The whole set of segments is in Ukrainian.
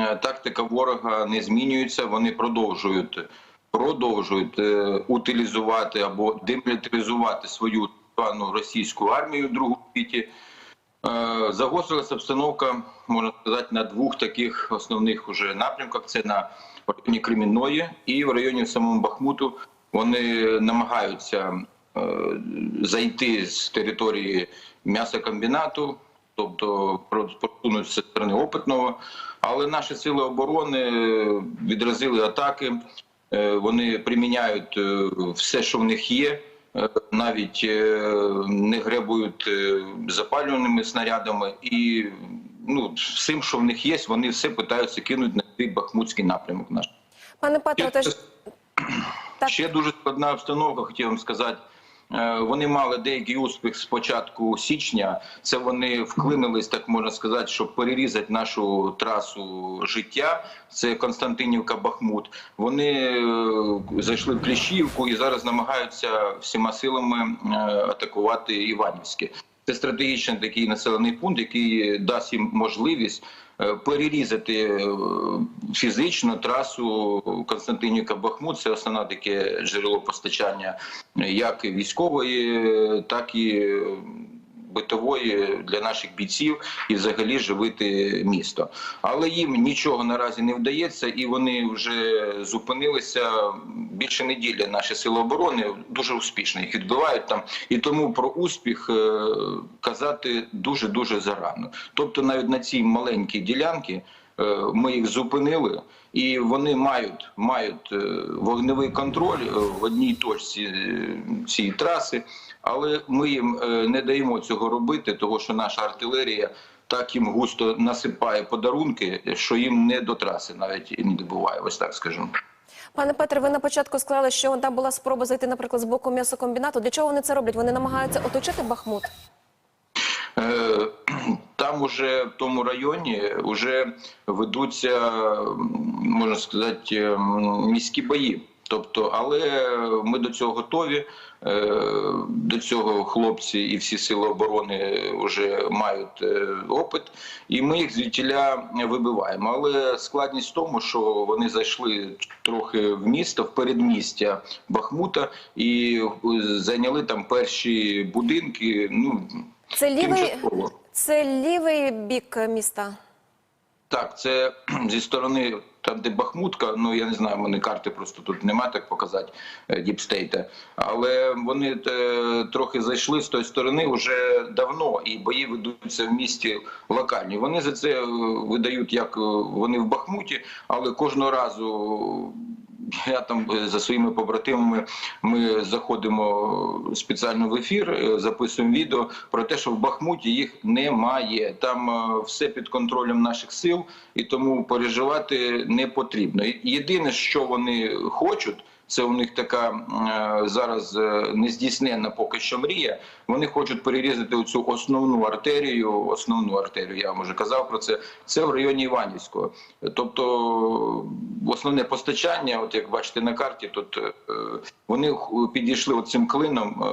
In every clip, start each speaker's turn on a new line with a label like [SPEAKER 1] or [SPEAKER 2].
[SPEAKER 1] м, тактика ворога не змінюється. Вони продовжують продовжують е, утилізувати або демілітаризувати свою звану російську армію в другу світі. Е, Загострилася обстановка, можна сказати, на двох таких основних уже напрямках: це на районі Кремінної і в районі самому Бахмуту. Вони намагаються е, зайти з території м'ясокомбінату, тобто просунути зі сторони опитного. Але наші сили оборони відразили атаки. Е, Вони приміняють е, все, що в них є. Е, Навіть е, не гребують е, запалюваними снарядами і ну всім, що в них є, вони все питаються кинути на цей бахмутський напрямок. Наш
[SPEAKER 2] Пане Петро, теж
[SPEAKER 1] ще дуже складна обстановка. Хотів вам сказати. Е, Вони мали деякий успіх з початку січня. Це вони вклинились, так можна сказати, щоб перерізати нашу трасу життя. Це Константинівка Бахмут. Вони е, зайшли в Кліщівку і зараз намагаються всіма силами е, атакувати Іванівське. Це стратегічний такий населений пункт, який дасть їм можливість е, перерізати е, фізично трасу Константинівка Бахмут. Це основне таке джерело постачання е, як військової, так і битової для наших бійців і взагалі живити місто. Але їм нічого наразі не вдається, і вони вже зупинилися більше неділі. Наші сили оборони дуже успішно їх відбивають там, і тому про успіх е, казати дуже дуже зарано. Тобто, навіть на цій маленькій ділянці. Е, Ми їх зупинили, і вони мають мають е, вогневий контроль е, в одній точці цієї траси, але ми їм не даємо цього робити, тому що наша артилерія так їм густо насипає подарунки, що їм не до траси навіть не добуває. Ось так скажу.
[SPEAKER 2] пане Петре, ви на початку сказали, що там була спроба зайти, наприклад, з боку м'ясокомбінату. Для чого вони це роблять? Вони намагаються оточити Бахмут.
[SPEAKER 1] Е, Там уже в тому районі вже ведуться, можна сказати, міські бої. Тобто, але ми до цього готові. Е, До цього хлопці і всі сили оборони вже мають е, опит, і ми їх звідтіля вибиваємо. Але складність в тому, що вони зайшли трохи в місто, в передмістя Бахмута, і е, зайняли там перші будинки. Ну
[SPEAKER 2] Це лівий. Це лівий бік міста.
[SPEAKER 1] Так, це зі сторони там, де Бахмутка. Ну я не знаю, в мене карти просто тут немає так показати е, діпстейта. Але вони е, трохи зайшли з тої сторони вже давно, і бої ведуться в місті локальні. Вони за це е, видають, як е, вони в Бахмуті, але кожного разу. Я там е, за своїми побратимами ми заходимо спеціально в ефір, е, записуємо відео про те, що в Бахмуті їх немає. Там е, все під контролем наших сил, і тому переживати не потрібно. Єдине, що вони хочуть. Це у них така е, зараз е, нездійсненна поки що мрія. Вони хочуть перерізати цю основну артерію. Основну артерію, я вам вже казав про це. Це в районі Іванівського. Тобто основне постачання, от як бачите на карті, тут е, вони підійшли цим клином,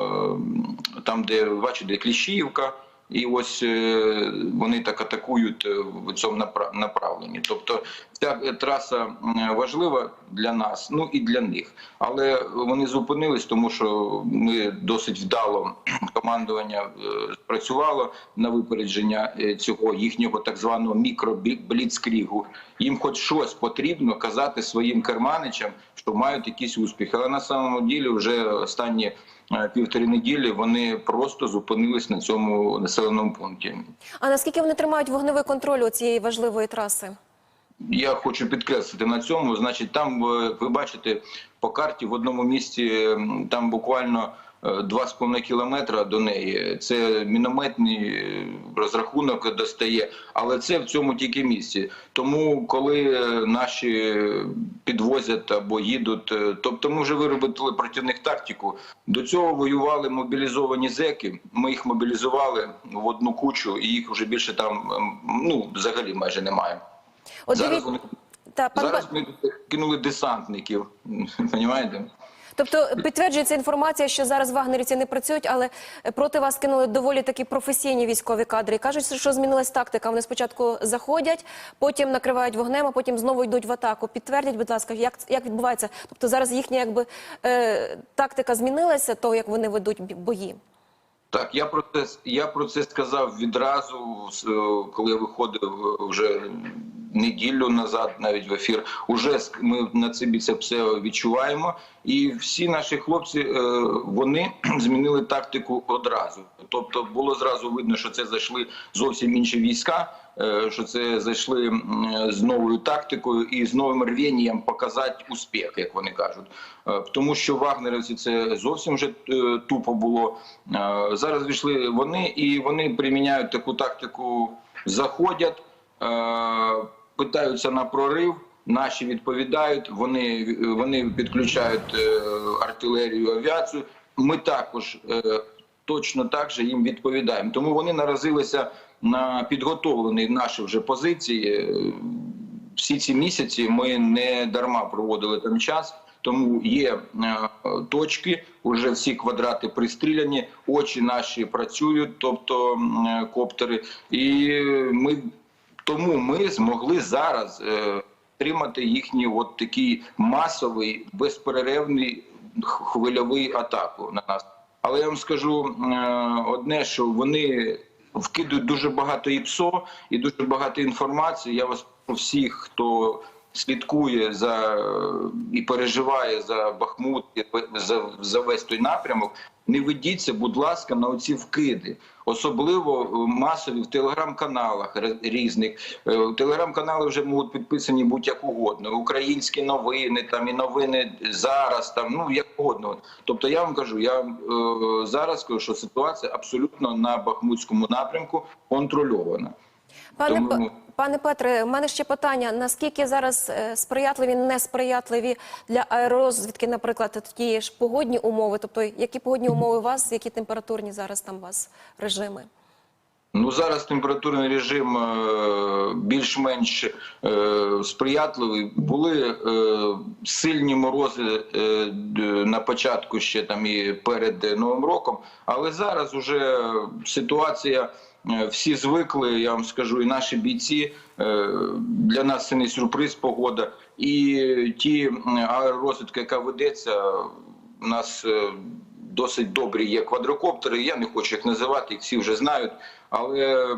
[SPEAKER 1] там, де бачите, де Кліщіївка. І ось е, вони так атакують е, в цьому напра- направленні. Тобто ця е, траса важлива для нас, ну і для них. Але вони зупинились, тому що ми досить вдало командування спрацювало на випередження цього їхнього так званого мікробліцкрігу. Їм хоч щось потрібно казати своїм керманичам, що мають якийсь успіх. Але на самому ділі вже останні півтори неділі вони просто зупинились на цьому населеному пункті.
[SPEAKER 2] А наскільки вони тримають вогневий контроль у цієї важливої траси?
[SPEAKER 1] Я хочу підкреслити на цьому. Значить, там е, ви бачите по карті в одному місці там буквально 2,5 кілометра до неї. Це мінометний е, розрахунок достає, але це в цьому тільки місці. Тому, коли е, наші підвозять або їдуть, е, тобто ми вже виробили проти них тактику. До цього воювали мобілізовані зеки. Ми їх мобілізували в одну кучу, і їх вже більше там ем, ну взагалі майже немає.
[SPEAKER 2] От
[SPEAKER 1] Зараз вони
[SPEAKER 2] та, пан
[SPEAKER 1] зараз ми кинули десантників. Понімаєте?
[SPEAKER 2] Тобто підтверджується інформація, що зараз вагнерівці не працюють, але проти вас кинули доволі такі професійні військові кадри. Кажуть, що змінилась тактика. Вони спочатку заходять, потім накривають вогнем, а потім знову йдуть в атаку. Підтвердіть, будь ласка, як, як відбувається? Тобто зараз їхня якби е, тактика змінилася, того як вони ведуть бої.
[SPEAKER 1] Так, я про це я про це сказав відразу, е, коли виходив е, вже неділю назад, навіть в ефір. Уже ми на цибі це все відчуваємо, і всі наші хлопці е, вони змінили тактику одразу. Тобто було зразу видно, що це зайшли зовсім інші війська. е, Що це зайшли з новою тактикою і з новим рвінням показати успіх, як вони кажуть. Е, Тому що вагнерівці це зовсім вже тупо було. Зараз війшли вони, і вони приміняють таку тактику: заходять, питаються на прорив. Наші відповідають, вони, вони підключають е, артилерію, авіацію. Ми також е, точно так же їм відповідаємо. Тому вони наразилися на підготовлені наші вже позиції. Е, Всі ці місяці ми не дарма проводили там час. Тому є точки, вже всі квадрати пристріляні, очі наші працюють, тобто коптери, і ми тому ми змогли зараз е, тримати їхній от такий масовий, безперервний хвильовий атаку на нас. Але я вам скажу е, одне, що вони вкидують дуже багато ІПСО і дуже багато інформації. Я вас всіх, хто слідкує за і переживає за Бахмут, і за, за весь той напрямок. Не ведіться, будь ласка, на оці вкиди, особливо масові в телеграм-каналах різних. Е, Телеграм-канали вже можуть підписані будь-як угодно. Українські новини, там і новини зараз, там ну як угодно. Тобто, я вам кажу, я е, зараз кажу, що ситуація абсолютно на бахмутському напрямку контрольована.
[SPEAKER 2] Пане
[SPEAKER 1] Тому-
[SPEAKER 2] П- пане Петре, у мене ще питання: наскільки зараз е, сприятливі, несприятливі для аеророзвідки, наприклад, ті ж погодні умови? Тобто, які погодні умови у вас, які температурні зараз там у вас режими?
[SPEAKER 1] Ну зараз температурний режим е, більш-менш е, сприятливий. Були е, сильні морози на початку ще там і перед Новим роком, але зараз уже ситуація. Всі звикли, я вам скажу, і наші бійці для нас це не сюрприз, погода. І ті аеророзвідка, яка ведеться, у нас досить добрі є квадрокоптери. Я не хочу їх називати, їх всі вже знають. Але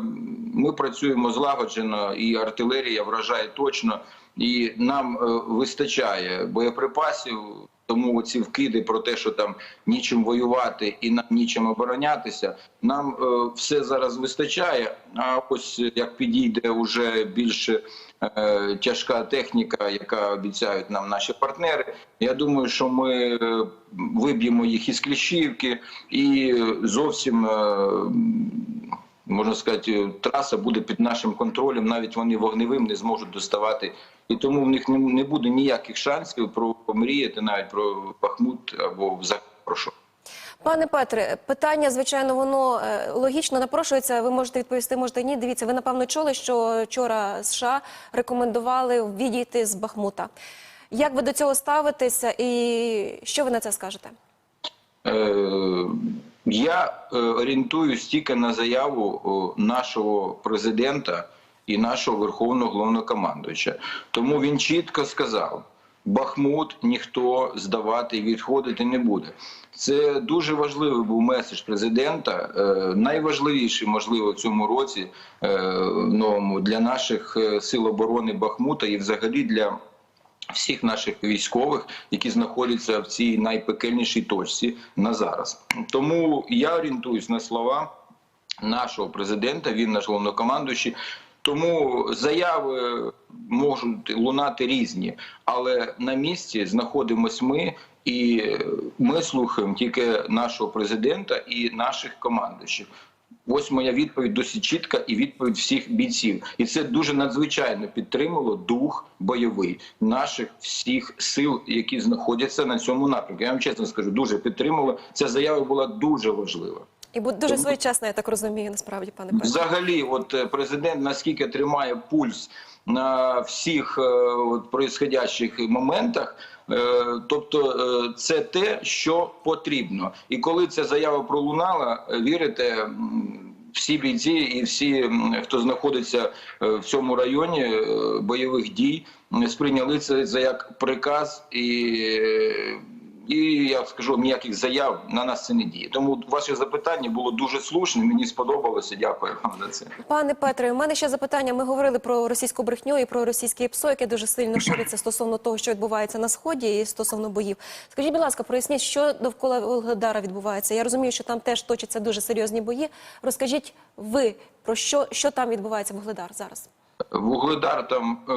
[SPEAKER 1] ми працюємо злагоджено, і артилерія вражає точно, і нам е, вистачає боєприпасів. Тому ці вкиди про те, що там нічим воювати і нам нічим оборонятися, нам е, все зараз вистачає. А ось як підійде вже більш е, тяжка техніка, яка обіцяють нам наші партнери. Я думаю, що ми е, виб'ємо їх із Кліщівки і зовсім. е, Можна сказати, траса буде під нашим контролем, навіть вони вогневим не зможуть доставати, і тому в них не, буде ніяких шансів про помріяти навіть про Бахмут або взагалі.
[SPEAKER 2] Пане Петре, питання, звичайно, воно е, логічно напрошується. Ви можете відповісти, можете ні. Дивіться, ви напевно чули, що вчора США рекомендували відійти з Бахмута. Як ви до цього ставитеся, і що ви на це скажете?
[SPEAKER 1] Е, Я е, орієнтуюсь тільки на заяву нашого президента і нашого верховного головнокомандуюча. Тому він чітко сказав: Бахмут ніхто здавати і відходити не буде. Це дуже важливий був меседж президента. е, Найважливіший, можливо, в цьому році е, новому для наших е, сил оборони Бахмута і взагалі для всіх наших військових, які знаходяться в цій найпекельнішій точці на зараз. Тому я орієнтуюсь на слова нашого президента. Він наш головнокомандуючий. Тому заяви можуть лунати різні, але на місці знаходимось ми, і ми слухаємо тільки нашого президента і наших командуючих. Ось моя відповідь досить чітка і відповідь всіх бійців. І це дуже надзвичайно підтримало дух бойовий наших всіх сил, які знаходяться на цьому напрямку. Я вам чесно скажу, дуже підтримало. Ця заява була дуже важлива.
[SPEAKER 2] І буде дуже своєчасно, я так розумію, насправді, пане Петре.
[SPEAKER 1] Взагалі, от е, президент наскільки тримає пульс на всіх е, от, происходящих моментах. Е, Тобто е, це те, що потрібно. І коли ця заява пролунала, вірите, всі бійці і всі, хто знаходиться в цьому районі бойових дій, сприйняли це за як приказ і. І я скажу ніяких заяв на нас це не діє. Тому ваше запитання було дуже слушне. Мені сподобалося. Дякую вам за це.
[SPEAKER 2] Пане Петре, у мене ще запитання. Ми говорили про російську брехню і про російське ПСО, яке дуже сильно шириться стосовно того, що відбувається на сході і стосовно боїв. Скажіть, будь ласка, проясніть, що довкола Волгодара відбувається. Я розумію, що там теж точаться дуже серйозні бої. Розкажіть ви про що, що там відбувається в Вугледар зараз?
[SPEAKER 1] Вугледар там е,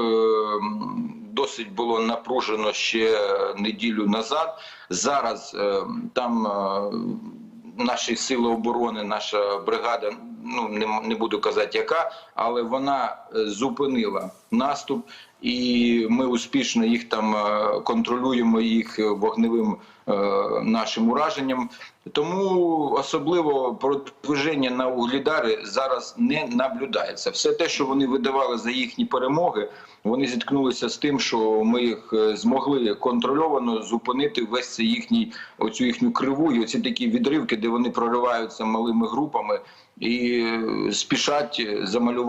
[SPEAKER 1] досить було напружено ще неділю назад. Зараз е, там е, наші сили оборони, наша бригада, ну не, не буду казати яка, але вона е, зупинила наступ, і ми успішно їх там е, контролюємо їх вогневим е, нашим ураженням. Тому особливо продвиження на углідари зараз не наблюдається. Все те, що вони видавали за їхні перемоги, вони зіткнулися з тим, що ми їх змогли контрольовано зупинити весь цей їхній оцю їхню криву і оці такі відривки, де вони прориваються малими групами і спішать замалювати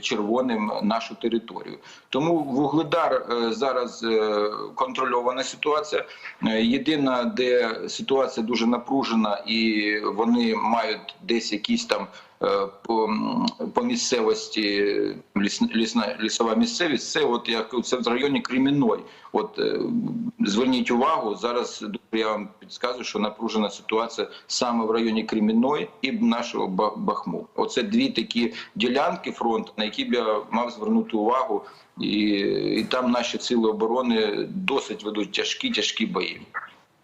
[SPEAKER 1] червоним нашу територію. Тому вугледар е, зараз е, контрольована ситуація. Е, Єдина, де ситуація дуже напружена, і вони мають десь якісь там по, по місцевості ліс, лісна, лісова місцевість. Це от як це в районі Кремінной. От е, зверніть увагу зараз. Я вам підказую, що напружена ситуація саме в районі Кремінной і нашого Ба- Бахму. Оце дві такі ділянки фронту, на які б я мав звернути увагу, і, і там наші сили оборони досить ведуть тяжкі тяжкі бої.